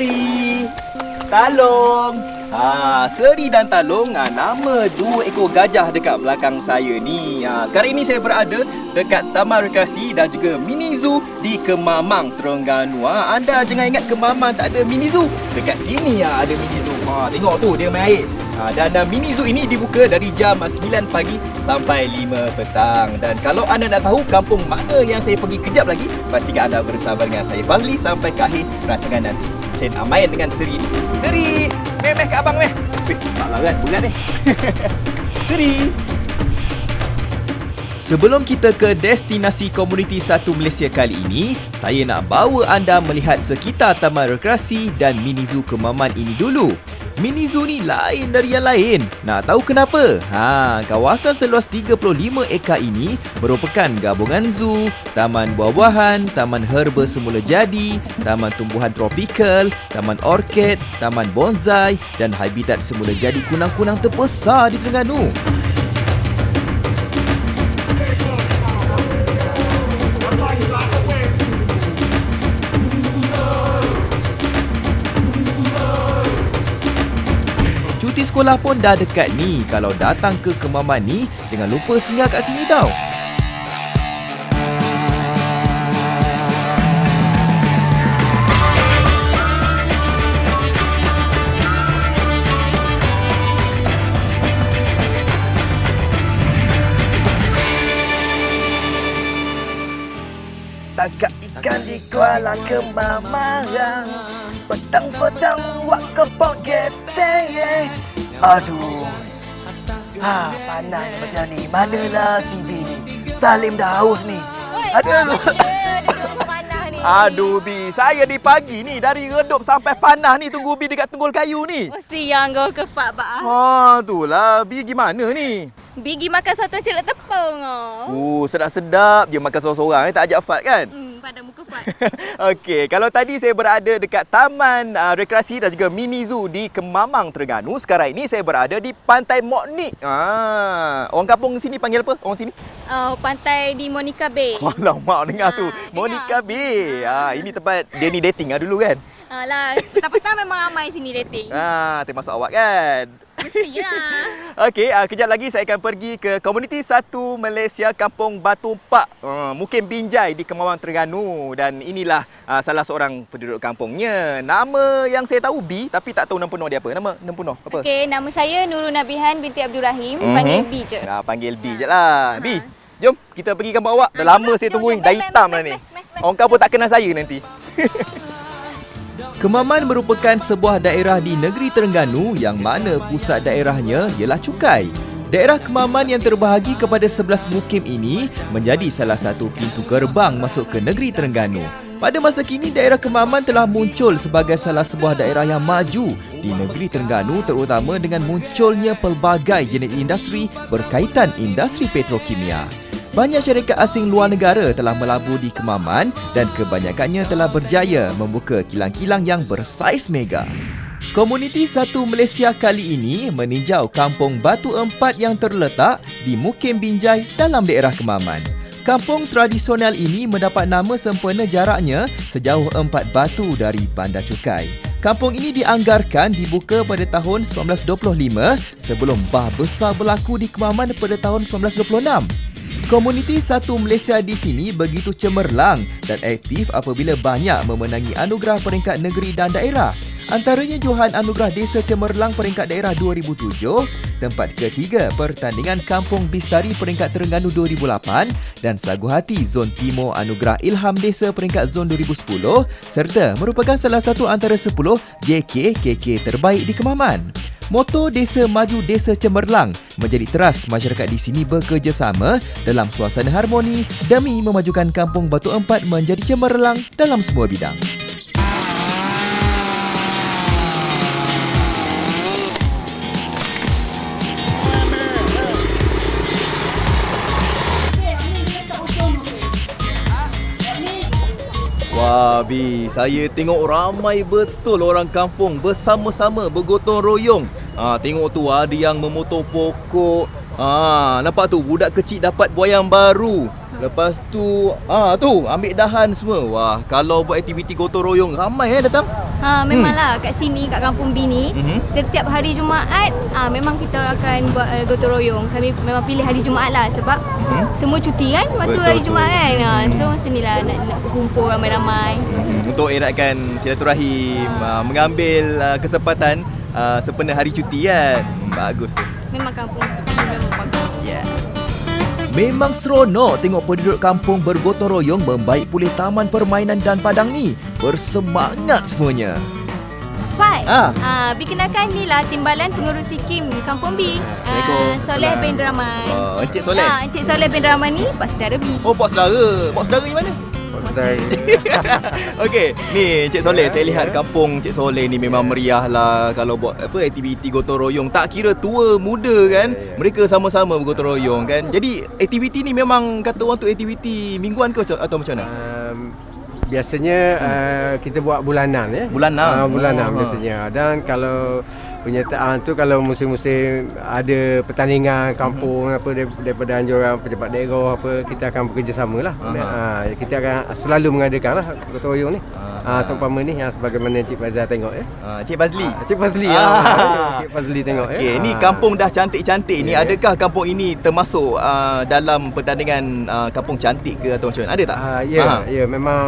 Seri, Talong. Ha, Seri dan Talong ha, nama dua ekor gajah dekat belakang saya ni. Ha, sekarang ini saya berada dekat Taman Rekreasi dan juga Mini Zoo di Kemamang, Terengganu. Ha, anda jangan ingat Kemamang tak ada Mini Zoo. Dekat sini ha, ada Mini Zoo. Ha, tengok tu dia main air. Ha, dan uh, Mini Zoo ini dibuka dari jam 9 pagi sampai 5 petang. Dan kalau anda nak tahu kampung mana yang saya pergi kejap lagi, pastikan anda bersama dengan saya Fazli sampai ke akhir rancangan nanti. Saya nak main dengan Seri ni. Seri! Meh, meh ke abang meh. Weh, taklah kan, berat ni. Seri! Sebelum kita ke destinasi komuniti satu Malaysia kali ini, saya nak bawa anda melihat sekitar Taman Rekreasi dan Mini Zoo Kemaman ini dulu. Mini Zoo ni lain dari yang lain. Nak tahu kenapa? Ha, kawasan seluas 35 ekar ini merupakan gabungan zoo, taman buah-buahan, taman herba semula jadi, taman tumbuhan tropikal, taman orkid, taman bonsai dan habitat semula jadi kunang-kunang terbesar di Terengganu. Sekolah pun dah dekat ni. Kalau datang ke Kemaman ni, jangan lupa singgah kat sini tau. Tangkap ikan di Kuala Kemamarang Petang-petang wak kepok geteng Aduh Ha, panas macam ni Manalah si B ni Salim dah haus ni Aduh Aduh Bi, saya di pagi ni dari redup sampai panah ni tunggu Bi dekat tunggul kayu ni. Mesti yang kau kefak pak. Ha, tu lah. Bi gimana ni? Bigi makan satu celik tepung oh. Uh, sedap-sedap je makan seorang-seorang eh, tak ajak Fat kan? Hmm, pada muka fat. Okey, kalau tadi saya berada dekat Taman uh, Rekreasi dan juga Mini Zoo di Kemamang, Terengganu. Sekarang ini saya berada di Pantai Moknik. Ah, orang kampung sini panggil apa? Orang sini? Oh, pantai di Monica Bay. Alamak, dengar tu. Ah, dengar. Monica Bay. Ah, ini tempat ni dating ah dulu kan? Alah, petang-petang memang ramai sini dating. Ah, termasuk awak kan? Mestilah. Okey, uh, kejap lagi saya akan pergi ke komuniti satu Malaysia Kampung Batu Pak, uh, Mukim Binjai di Kemawang Terengganu dan inilah uh, salah seorang penduduk kampungnya. Nama yang saya tahu B tapi tak tahu nama penuh dia apa. Nama nama penuh apa? Okey, nama saya Nurul Nabihan binti Abdul Rahim. Mhm. Panggil B je. Ah, panggil B je lah. B, jom kita pergi kampung awak. Dah Ah, lama jom, saya tunggu ni. Dah hitam lah meh, ni. Orang kampung tak kenal saya nanti. Kemaman merupakan sebuah daerah di negeri Terengganu yang mana pusat daerahnya ialah Cukai. Daerah Kemaman yang terbahagi kepada 11 mukim ini menjadi salah satu pintu gerbang masuk ke negeri Terengganu. Pada masa kini, daerah Kemaman telah muncul sebagai salah sebuah daerah yang maju di negeri Terengganu terutama dengan munculnya pelbagai jenis industri berkaitan industri petrokimia. Banyak syarikat asing luar negara telah melabur di Kemaman dan kebanyakannya telah berjaya membuka kilang-kilang yang bersaiz mega. Komuniti Satu Malaysia kali ini meninjau kampung Batu Empat yang terletak di Mukim Binjai dalam daerah Kemaman. Kampung tradisional ini mendapat nama sempena jaraknya sejauh empat batu dari Bandar Cukai. Kampung ini dianggarkan dibuka pada tahun 1925 sebelum bah besar berlaku di Kemaman pada tahun 1926. Komuniti Satu Malaysia di sini begitu cemerlang dan aktif apabila banyak memenangi anugerah peringkat negeri dan daerah. Antaranya Johan Anugerah Desa Cemerlang peringkat daerah 2007, tempat ketiga pertandingan Kampung Bistari peringkat Terengganu 2008 dan Sagu Hati Zon Timur Anugerah Ilham Desa peringkat Zon 2010 serta merupakan salah satu antara 10 JKKK terbaik di Kemaman. Moto Desa Maju Desa Cemerlang menjadi teras masyarakat di sini bekerjasama dalam suasana harmoni demi memajukan Kampung Batu Empat menjadi cemerlang dalam semua bidang. Wah, Bi, saya tengok ramai betul orang kampung bersama-sama bergotong royong. Ah, tengok tu ada yang memotong pokok. Ah, nampak tu budak kecil dapat buayang baru. Lepas tu, ah tu ambil dahan semua. Wah, kalau buat aktiviti gotong royong ramai eh datang. Ha, memanglah kat sini kat Kampung Bini Mhm. setiap hari Jumaat ah memang kita akan buat uh, gotong royong. Kami memang pilih hari Jumaat lah sebab Mhm. semua cuti kan waktu Betul, hari. Jumaat kan. Ha, so sinilah nak nak berkumpul ramai-ramai. Mhm. Untuk eratkan silaturahim, uh, mengambil uh, kesempatan uh, sempena hari cuti kan. Bagus tu. Memang kampung memang bagus. Yeah. Memang seronok tengok penduduk kampung bergotong royong membaik pulih taman permainan dan padang ni. Bersemangat semuanya. Fat. Ah. Ah, bikinkan ni lah timbalan pengurus SIKIM di Kampung B. Ah, Soleh bin Rahman. Oh, Encik Soleh. Ah, Encik Soleh bin Rahman ni pak saudara B. Oh, pak saudara. Pak saudara ni mana? Okey, ni Encik Soleh, saya lihat kampung Encik Soleh ni memang meriah lah kalau buat apa aktiviti gotong royong. Tak kira tua, muda kan, mereka sama-sama bergotong royong kan. Jadi aktiviti ni memang kata orang tu aktiviti mingguan ke atau macam mana? Um, biasanya uh, kita buat bulanan ya. Bulanan? Uh, bulanan Oh, ha. biasanya. Dan kalau penyertaan tu kalau musim-musim ada pertandingan kampung apa dar- daripada anjuran pejabat daerah apa kita akan bekerjasama lah. Aha. Uh, kita akan selalu mengadakan lah gotong royong ni. Aha. Uh, seumpama ni yang sebagaimana Cik Fazal tengok ya. Ah, Cik Fazli. Cik Fazli Ah. ah. Cik Fazli tengok ya. Okey, ni Ah. kampung dah cantik-cantik ni. Ya. Adakah kampung ini termasuk uh, dalam pertandingan uh, kampung cantik ke atau macam mana? Ada tak? Ah, ya, Faham? ya memang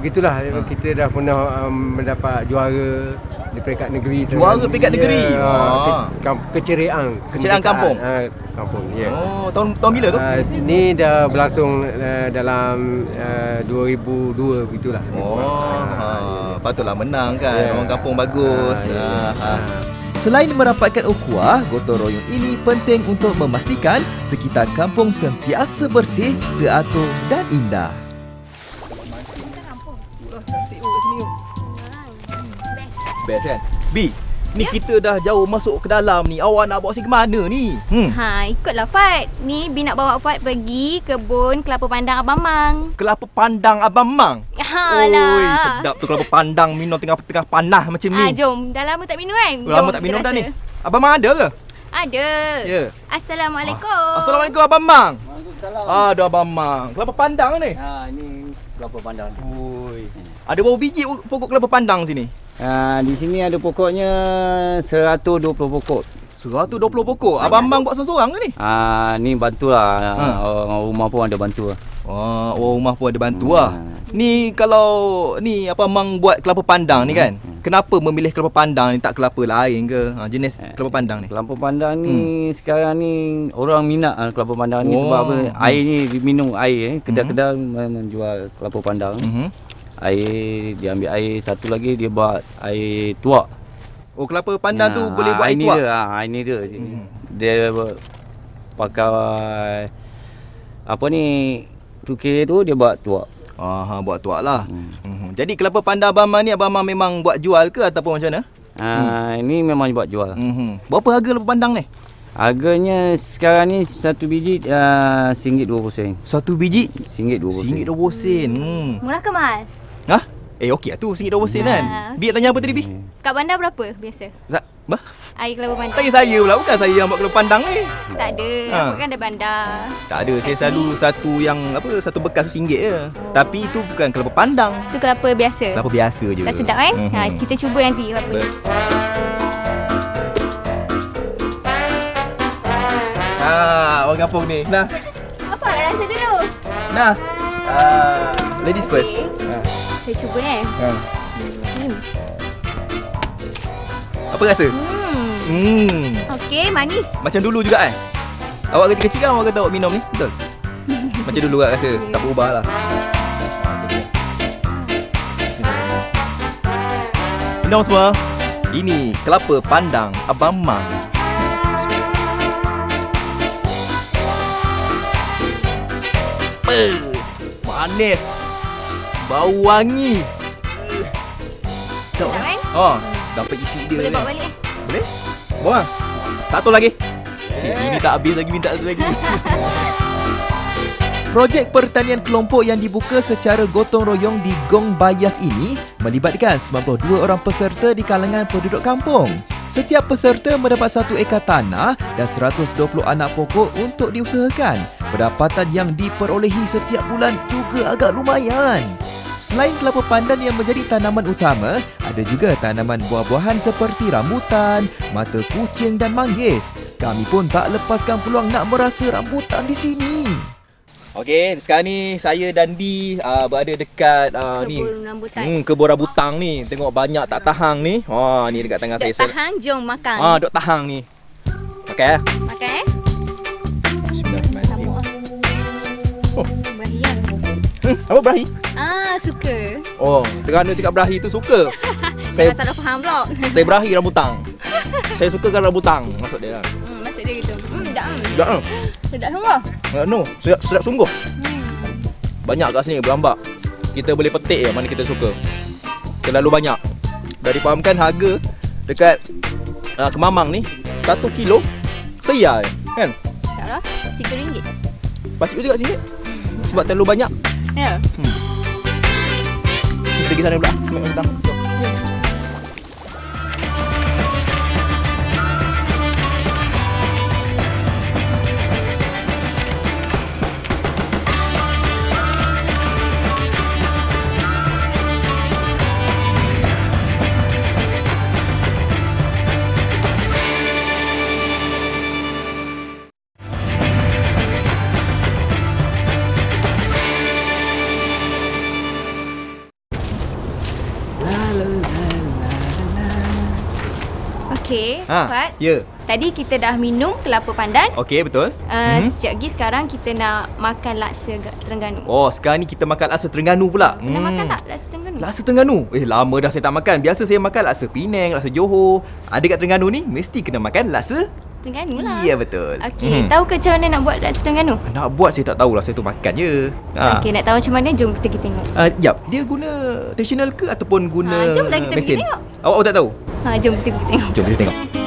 gitulah Ha. kita dah pernah um, mendapat juara di peringkat negeri tu. Juara peringkat negeri? Ya, Ah. ke, kam- keceriaan Keceriaan kampung? Ah, kampung, ya. Oh, tahun tahun bila tu? Ah, ni dah berlangsung uh, dalam uh, 2002 begitulah. Oh, ha, patutlah menang kan. Ya. Orang kampung bagus. Ah, ya. Ha, ha. Ah. Selain merapatkan ukhuwah, gotong royong ini penting untuk memastikan sekitar kampung sentiasa bersih, teratur dan indah. Best kan? B, ni kita dah jauh masuk ke dalam ni. Awak nak bawa saya ke mana ni? Hmm. Ha, ikutlah Fat. Ni Bi nak bawa Fat pergi kebun kelapa pandang Abang Mang. Kelapa pandang Abang Mang. Ha Oi, lah. sedap tu kelapa pandang minum tengah-tengah panah macam ni. Ah, jom. Dah lama tak minum kan? Oh, Lama Jom, tak minum dah ni. Abang Mang ada ke? Ada. Ya. Assalamualaikum. Assalamualaikum Abang Mang. Aduh Abang Mang. Kelapa pandang ni. Ha ini kelapa pandang. Oi. Ada berapa biji pokok kelapa pandang sini? Ha di sini ada pokoknya 120 pokok. 120 pokok. Abang Mang buat seorang-seorang ke ni? Ha ni bantulah. Ha. Ha. Orang rumah pun ada bantu. lah. Wah, orang rumah pun ada bantu Hmm. lah. Ni kalau ni apa Mang buat kelapa pandang ni kan? Kenapa memilih kelapa pandang ni tak kelapa lain ke? Ha, jenis kelapa pandang ni. Kelapa pandang ni sekarang ni orang minat ah, kelapa pandang ni Oh. sebab apa? Air ni diminum air eh. Kedai-kedai memang jual kelapa pandang. Mhm. Air dia ambil air satu lagi dia buat air tuak. Oh, kelapa pandang tu Ha, boleh buat air air tuak. dia. Ha, air ni dia. Mhm. Dia buat- pakai apa ni tukir tu dia buat tuak. Ah, ha, buat tuak lah. Hmm. Mhm. Jadi kelapa pandang Abang Mang ni Abang Mang memang buat jual ke ataupun macam mana? Ha, ini memang buat jual. Mhm. Berapa harga kelapa pandang ni? Harganya sekarang ni satu biji uh, RM1.20 sen. Satu biji RM1.20 sen. RM1.20 sen. Hmm. Murah ke mahal? Ha? Eh okey lah tu RM1.20 sen kan. Ha. Bi nak tanya apa tadi Bi? Kat bandar berapa biasa? Sa- bah? Air kelapa pandang. Tanya saya pula bukan saya yang buat kelapa pandang ni. Tak ada. Ha. Aku kan ada bandar. Tak ada, saya selalu satu yang apa satu bekas RM1 je. Tapi itu bukan kelapa pandang. Itu kelapa biasa. Kelapa biasa je. Tak sedap kan? Mhm. Ha, kita cuba nanti kelapa ni. Ber- Ah, orang kampung ni. Nah, Apa rasa dulu? nah. Ah, ladies first. Saya cuba eh. Ha. Hmm. Apa rasa? Hmm. Hmm. Okey, manis. Macam dulu juga eh? Awak kecil-kecil kan awak kata awak minum ni? Betul? Macam dulu kan rasa? Tak berubah lah. Minum semua. Ini kelapa pandang Abang Mang. Manis. Bau wangi. Eh, Sedap Sedap kan? Oh, dapat isi dia Boleh ni. bawa balik eh. Boleh? Bawa. Satu lagi. Cik, ini tak habis lagi minta satu lagi. Projek pertanian kelompok yang dibuka secara gotong royong di Gong Bayas ini melibatkan 92 orang peserta di kalangan penduduk kampung. Setiap peserta mendapat satu ekar tanah dan 120 anak pokok untuk diusahakan. Pendapatan yang diperolehi setiap bulan juga agak lumayan. Selain kelapa pandan yang menjadi tanaman utama, ada juga tanaman buah-buahan seperti rambutan, mata kucing dan manggis. Kami pun tak lepaskan peluang nak merasa rambutan di sini. Okey, sekarang ni saya dan Di uh, berada dekat uh, ni Kebun rambutan. Hmm, kebun rambutan ni. Tengok banyak tak tahang ni. Ha, ni dekat tangan Dok saya. Saya- tahan, jom makan. Ah, duk tahang ni. Okey. Makan eh. Apa berahi? Ah, suka. Oh, Terengganu cakap berahi tu suka. Saya saya salah faham pula. saya berahi rambutan. saya suka kan rambutan maksud dia. lah. Hmm, maksud dia gitu. Hmm, sedap. Sedap? Sedap semua. Uh, no, sedap, sedap sungguh. Hmm. Banyak kat sini berambak. Kita boleh petik je mana kita suka. Terlalu banyak. Dah dipahamkan harga dekat uh, Kemamang ni 1 kilo saya je, kan? Tak lah. RM3. Pasti juga sini. Sebab terlalu banyak. Ya. Kita pergi sana pula. Ambil rambutan. Jom. Ha, Fuad. ya. Tadi kita dah minum kelapa pandan. Okey, betul. Uh, Mhm. Sekejap lagi sekarang kita nak makan laksa ga- Terengganu. Oh, sekarang ni kita makan laksa Terengganu pula. Pernah makan tak laksa Terengganu? Laksa Terengganu? Eh, lama dah saya tak makan. Biasa saya makan laksa Penang, laksa Johor. Ada kat Terengganu ni, mesti kena makan laksa. Terengganu lah. Ya, betul. Okey, Mhm. tahu ke macam mana nak buat laksa Terengganu? Nak buat saya tak tahulah, saya tu makan je. Ha. Okey, nak tahu macam mana jom kita pergi tengok. Uh, jap, dia guna tradisional ke ataupun guna Ha, jomlah kita pergi mesin? tengok. Awak, awak tak tahu? Ha, jom kita pergi tengok. Jom kita tengok.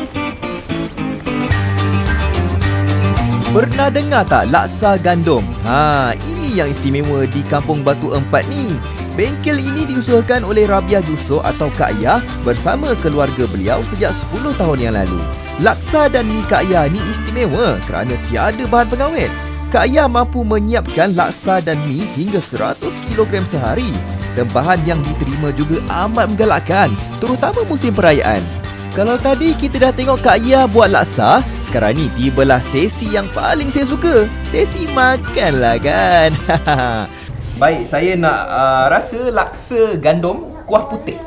Pernah dengar tak laksa gandum? Ha, ini yang istimewa di Kampung Batu Empat ni. Bengkel ini diusahakan oleh Rabiah Yusof atau Kak Yah bersama keluarga beliau sejak 10 tahun yang lalu. Laksa dan mi Kak Yah ni istimewa kerana tiada bahan pengawet. Kak Yah mampu menyiapkan laksa dan mi hingga 100 kg sehari. Tempahan yang diterima juga amat menggalakkan, terutama musim perayaan. Kalau tadi kita dah tengok Kak Yah buat laksa, sekarang ni tibalah sesi yang paling saya suka. Sesi makan lah kan. Baik, saya nak uh, rasa laksa gandum kuah putih.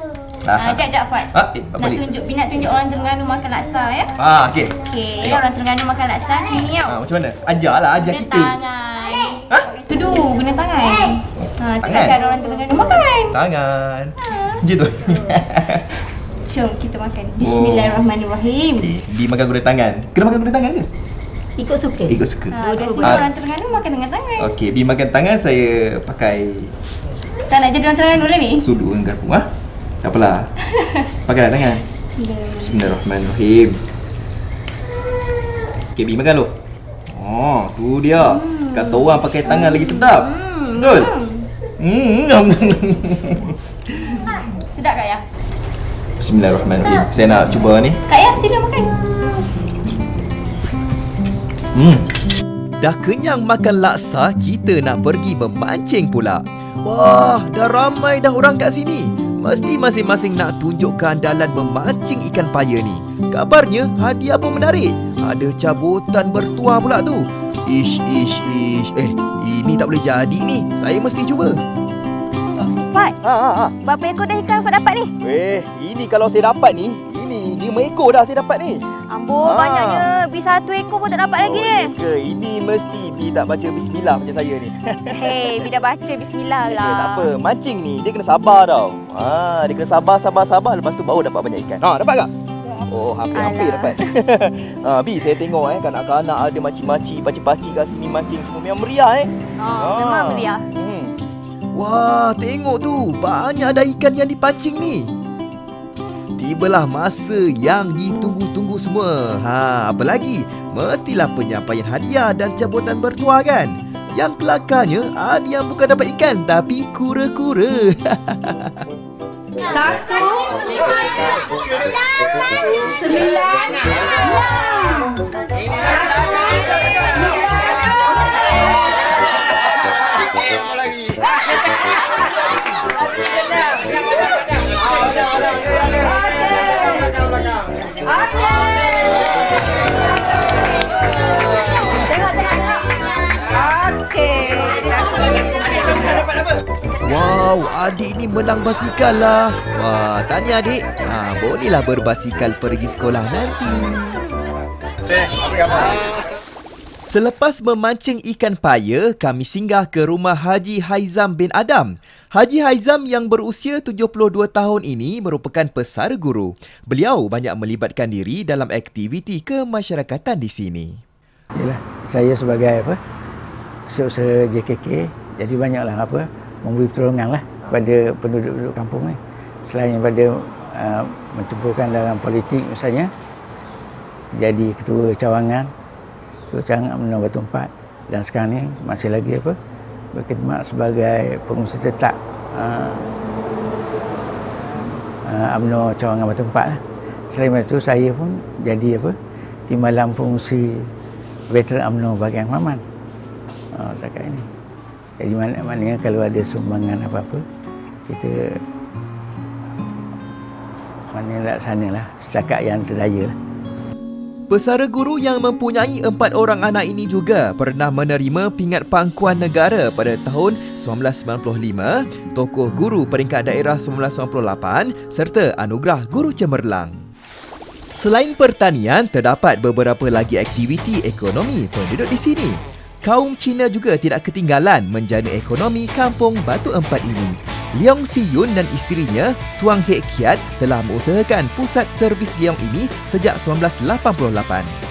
Ah, jap jap Fuad. Ha, eh, apa Nak ni? tunjuk Bi nak tunjuk orang Terengganu makan laksa ya. Ah, okey. Okey, Tengok. orang Terengganu makan laksa macam ni tau. Ah, macam mana? Ajarlah, ajar Guna kita. tangan. Ha? Sudu guna tangan. Ha, tengok Tangan? cara orang Terengganu makan. Tangan. Macam tu. Jom kita makan. Bismillahirrahmanirrahim. Okey, Bi makan guna tangan. Kena makan guna tangan ke? Ikut suka. Ikut suka. Ha, dah sini Ah. orang Terengganu makan dengan tangan. Okey, Bi makan tangan saya pakai Tak nak jadi orang Terengganu lah ni? sudu dengan garpu. Ha? Tak apalah. Pakailah tangan. Bismillahirrahmanirrahim. Okay, Bi makan lu. Oh, tu dia. Hmm. Kata orang pakai tangan lagi sedap. Hmm. Betul? Hmm. Hmm. Sedap tak ya? Bismillahirrahmanirrahim. Saya nak cuba ni. Kak Ya, sila makan. Hmm. Dah kenyang makan laksa, kita nak pergi memancing pula. Wah, dah ramai dah orang kat sini. Mesti masing-masing nak tunjuk keandalan memancing ikan paya ni. Kabarnya hadiah pun menarik. Ada cabutan bertuah pula tu. Ish, ish, ish. Eh, ini tak boleh jadi ni. Saya mesti cuba. Fat, Ha, ha, ha. berapa ekor dah ikan Fat dapat ni? Eh, ini kalau saya dapat ni, ini 5 ekor dah saya dapat ni. Ambo, Ah. banyaknya. Bi satu ekor pun tak dapat lagi ni. Ke, ini mesti Bi tak baca bismillah macam saya ni. Hei, Bi dah baca bismillah Ya, lah. tak apa. Mancing ni dia kena sabar tau. Ha, dia kena sabar, sabar, sabar. Lepas tu baru dapat banyak ikan. Ha, dapat tak? Oh, hampir-hampir dapat. ha, Bi, saya tengok eh kanak-kanak ada makcik-makcik, pakcik-pakcik kat sini mancing semua memang meriah eh. Oh, memang meriah. Wah, tengok tu. Banyak ada ikan yang dipancing ni. Tibalah masa yang ditunggu-tunggu semua. Ha, apa lagi? Mestilah penyampaian hadiah dan cabutan bertuah kan? Yang kelakarnya ada yang bukan dapat ikan tapi kura-kura. Wow, adik ni menang basikal lah. Wah, tanya adik. Ha, bolehlah berbasikal pergi sekolah nanti. Seh, apa khabar? Selepas memancing ikan paya, kami singgah ke rumah Haji Haizam bin Adam. Haji Haizam yang berusia 72 tahun ini merupakan pesara guru. Beliau banyak melibatkan diri dalam aktiviti kemasyarakatan di sini. Yalah, saya sebagai apa? Usaha JKK, jadi banyaklah apa? Memberi pertolongan lah kepada penduduk-penduduk kampung ni. Selain daripada uh, mencemplurkan dalam politik misalnya, jadi ketua cawangan, ketua cawangan UMNO Batu Empat dan sekarang ni masih lagi apa? Berkhidmat sebagai pengurusi tetap uh, uh, UMNO cawangan Batu Empat lah. Selain itu saya pun jadi apa? Timbalan pengurusi veteran UMNO bahagian Maman. Oh, setakat ini. Jadi mana maknanya kalau ada sumbangan apa-apa kita mana laksanalah setakat yang terdaya lah. Pesara guru yang mempunyai empat orang anak ini juga pernah menerima pingat pangkuan negara pada tahun 1995, tokoh guru peringkat daerah 1998 serta anugerah guru cemerlang. Selain pertanian, terdapat beberapa lagi aktiviti ekonomi penduduk di sini. Kaum Cina juga tidak ketinggalan menjana ekonomi kampung Batu Empat ini. Leong Si Yun dan isterinya, Tuang Hek Kiat telah mengusahakan pusat servis Leong ini sejak 1988.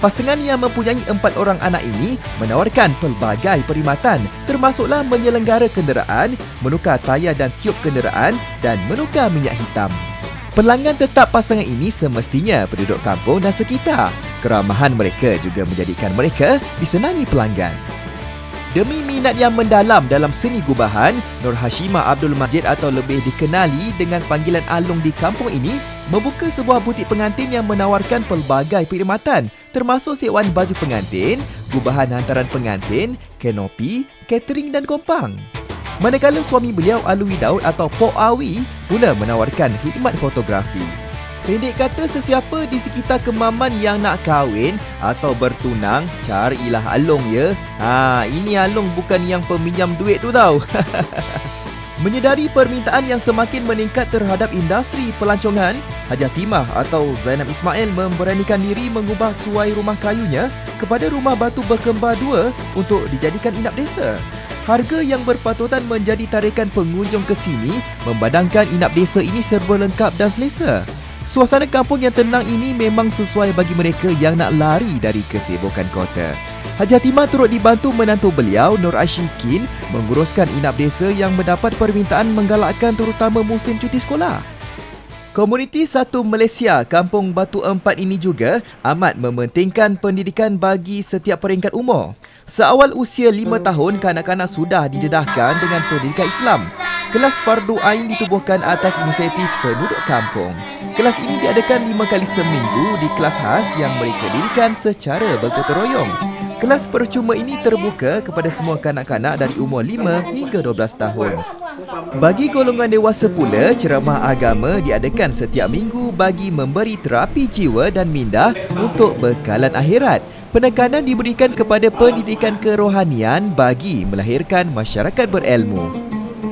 Pasangan yang mempunyai empat orang anak ini menawarkan pelbagai perkhidmatan termasuklah menyelenggara kenderaan, menukar tayar dan tiup kenderaan dan menukar minyak hitam. Pelanggan tetap pasangan ini semestinya penduduk kampung dan sekitar. Keramahan mereka juga menjadikan mereka disenangi pelanggan. Demi minat yang mendalam dalam seni gubahan, Nur Hashima Abdul Majid atau lebih dikenali dengan panggilan Alung di kampung ini membuka sebuah butik pengantin yang menawarkan pelbagai perkhidmatan termasuk sewaan baju pengantin, gubahan hantaran pengantin, kenopi, catering dan kompang. Manakala suami beliau Alwi Daud atau Pok Awi pula menawarkan khidmat fotografi. Pendek kata sesiapa di sekitar kemaman yang nak kahwin atau bertunang, carilah Along ya. Ha, ini Along bukan yang peminjam duit tu tau. Menyedari permintaan yang semakin meningkat terhadap industri pelancongan, Hajah Timah atau Zainab Ismail memberanikan diri mengubah suai rumah kayunya kepada rumah batu berkembar dua untuk dijadikan inap desa. Harga yang berpatutan menjadi tarikan pengunjung ke sini membadangkan inap desa ini serba lengkap dan selesa. Suasana kampung yang tenang ini memang sesuai bagi mereka yang nak lari dari kesibukan kota. Haji Hatimah turut dibantu menantu beliau, Nur Ashikin, menguruskan inap desa yang mendapat permintaan menggalakkan terutama musim cuti sekolah. Komuniti Satu Malaysia Kampung Batu Empat ini juga amat mementingkan pendidikan bagi setiap peringkat umur. Seawal usia lima tahun, kanak-kanak sudah didedahkan dengan pendidikan Islam. Kelas Fardu Ain ditubuhkan atas inisiatif penduduk kampung. Kelas ini diadakan lima kali seminggu di kelas khas yang mereka dirikan secara bergotong royong. Kelas percuma ini terbuka kepada semua kanak-kanak dari umur 5 hingga 12 tahun. Bagi golongan dewasa pula, ceramah agama diadakan setiap minggu bagi memberi terapi jiwa dan minda untuk bekalan akhirat. Penekanan diberikan kepada pendidikan kerohanian bagi melahirkan masyarakat berilmu.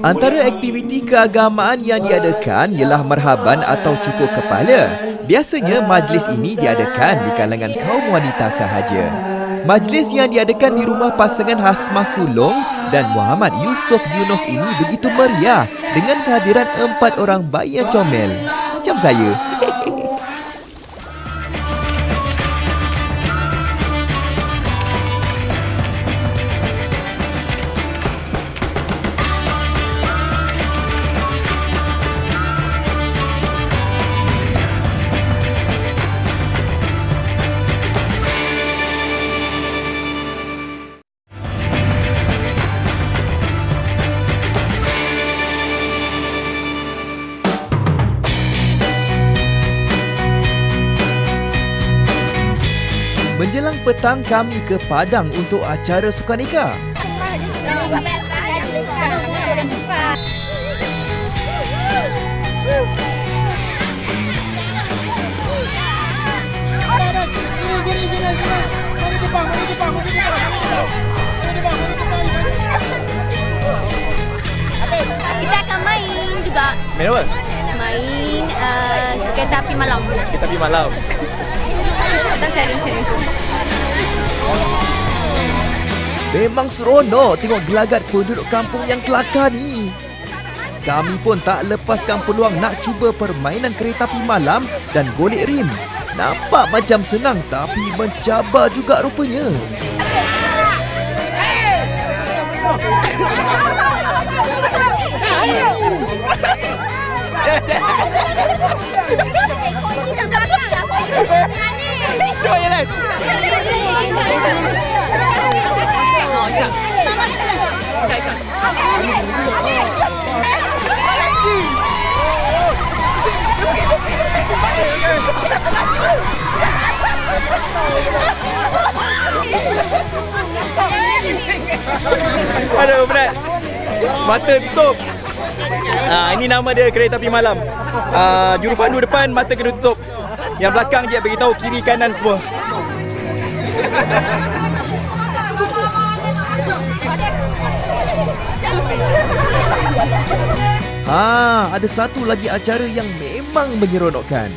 Antara aktiviti keagamaan yang diadakan ialah marhaban atau cukur kepala. Biasanya majlis ini diadakan di kalangan kaum wanita sahaja. Majlis yang diadakan di rumah pasangan Hasmah Sulong dan Muhammad Yusof Yunus ini begitu meriah dengan kehadiran empat orang bayi yang comel. Macam saya. Menjelang petang kami ke Padang untuk acara Sukanika. Kita akan main juga. Main apa? Main uh, kereta api malam. Kita pergi malam. Kita cari macam tu. Memang seronok tengok gelagat penduduk kampung yang kelakar ni. Kami pun tak lepaskan peluang nak cuba permainan kereta api malam dan golek rim. Nampak macam senang tapi mencabar juga rupanya. Cuba jalan. Aduh, berat. Mata tutup. Ah, ini nama dia kereta api malam. Ah, juru pandu depan mata kena tutup. Yang belakang je bagi tahu kiri kanan semua. Ha, ada satu lagi acara yang memang menyeronokkan.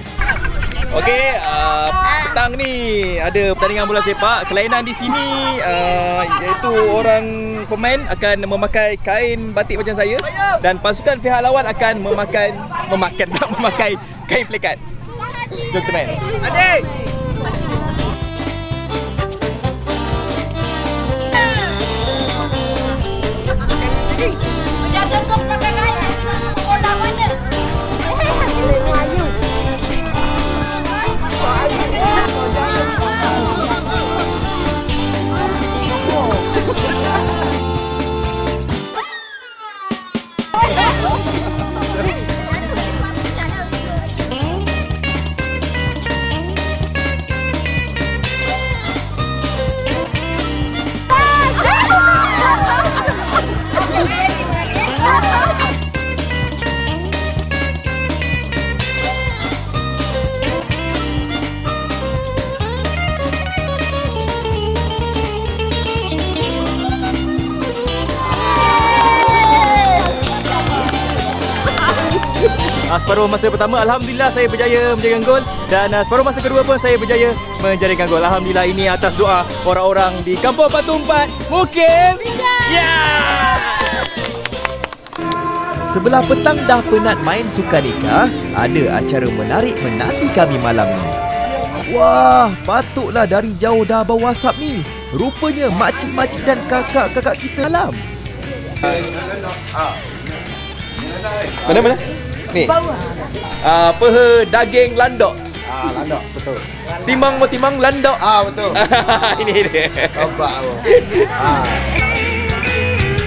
Okey, uh, petang ni ada pertandingan bola sepak. Kelainan di sini uh, iaitu orang pemain akan memakai kain batik macam saya dan pasukan pihak lawan akan memakan memakan memakai kain plekat. Jom kita main. Adik! Let's go. Separuh masa pertama Alhamdulillah saya berjaya menjaringkan gol dan uh, separuh masa kedua pun saya berjaya menjaringkan gol. Alhamdulillah ini atas doa orang-orang di Kampung Batu Empat Mukim. Ya! Sebelah petang dah penat main sukanika, ada acara menarik menanti kami malam ni. Wah, patutlah dari jauh dah bawa WhatsApp ni. Rupanya makcik-makcik dan kakak-kakak kita alam. Mana mana? Ni. Ah, apa daging landok. Ah, landok betul. Timang mau timang landok. Ah, betul. Ini dia. Nampak apa? Ah.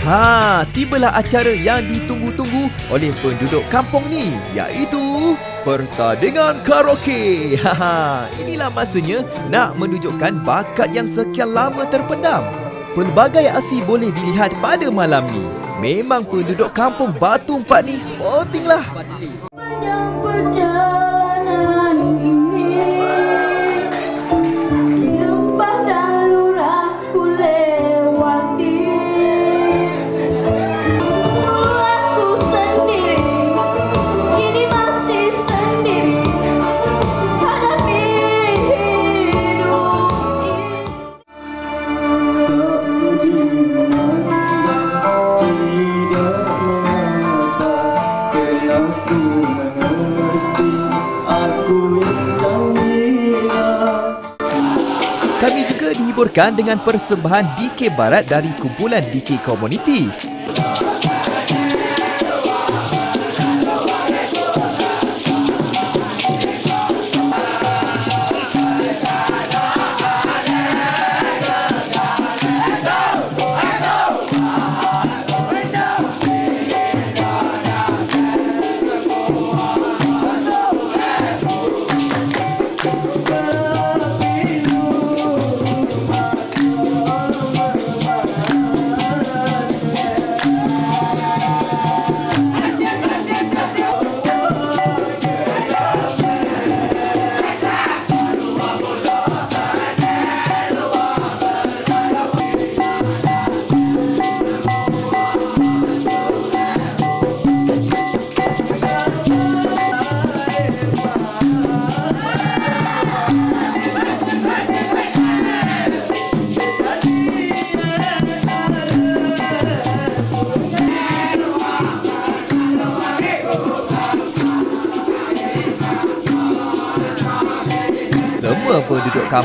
Ha, tibalah acara yang ditunggu-tunggu oleh penduduk kampung ni iaitu pertandingan karaoke. Ha, ha, inilah masanya nak menunjukkan bakat yang sekian lama terpendam. Pelbagai aksi boleh dilihat pada malam ni. Memang penduduk kampung Batu Empat ni sporting lah. Dihiburkan dengan persembahan DK Barat dari kumpulan DK Community.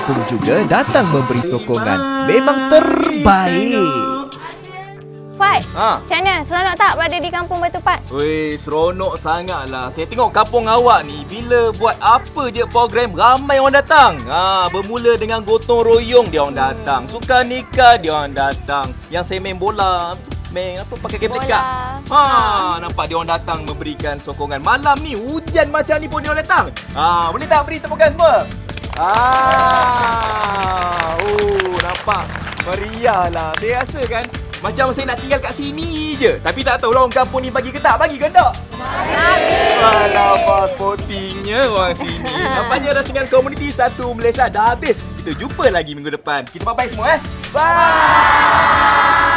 Kampung juga datang memberi sokongan. Memang terbaik. Fat, Ha. macam mana? Seronok tak berada di kampung Batu Pat? Weh, seronok sangat lah. Saya tengok kampung awak ni, bila buat apa je program, ramai orang datang. Ha, bermula dengan gotong royong, dia orang datang. Suka nikah, dia orang datang. Yang saya main bola, main apa, pakai game dekat. Ha, nampak dia orang datang memberikan sokongan. Malam ni, hujan macam ni pun dia orang datang. Ha, boleh tak beri tepukan semua? Ah, oh, nampak meriah lah. Saya rasa kan macam saya nak tinggal kat sini je. Tapi tak tahu lah orang kampung ni bagi ke tak? Bagi ke tak? Alamak, sportingnya orang sini. Nampaknya rancangan komuniti satu Malaysia dah habis. Kita jumpa lagi minggu depan. Kita bye-bye semua eh. Bye!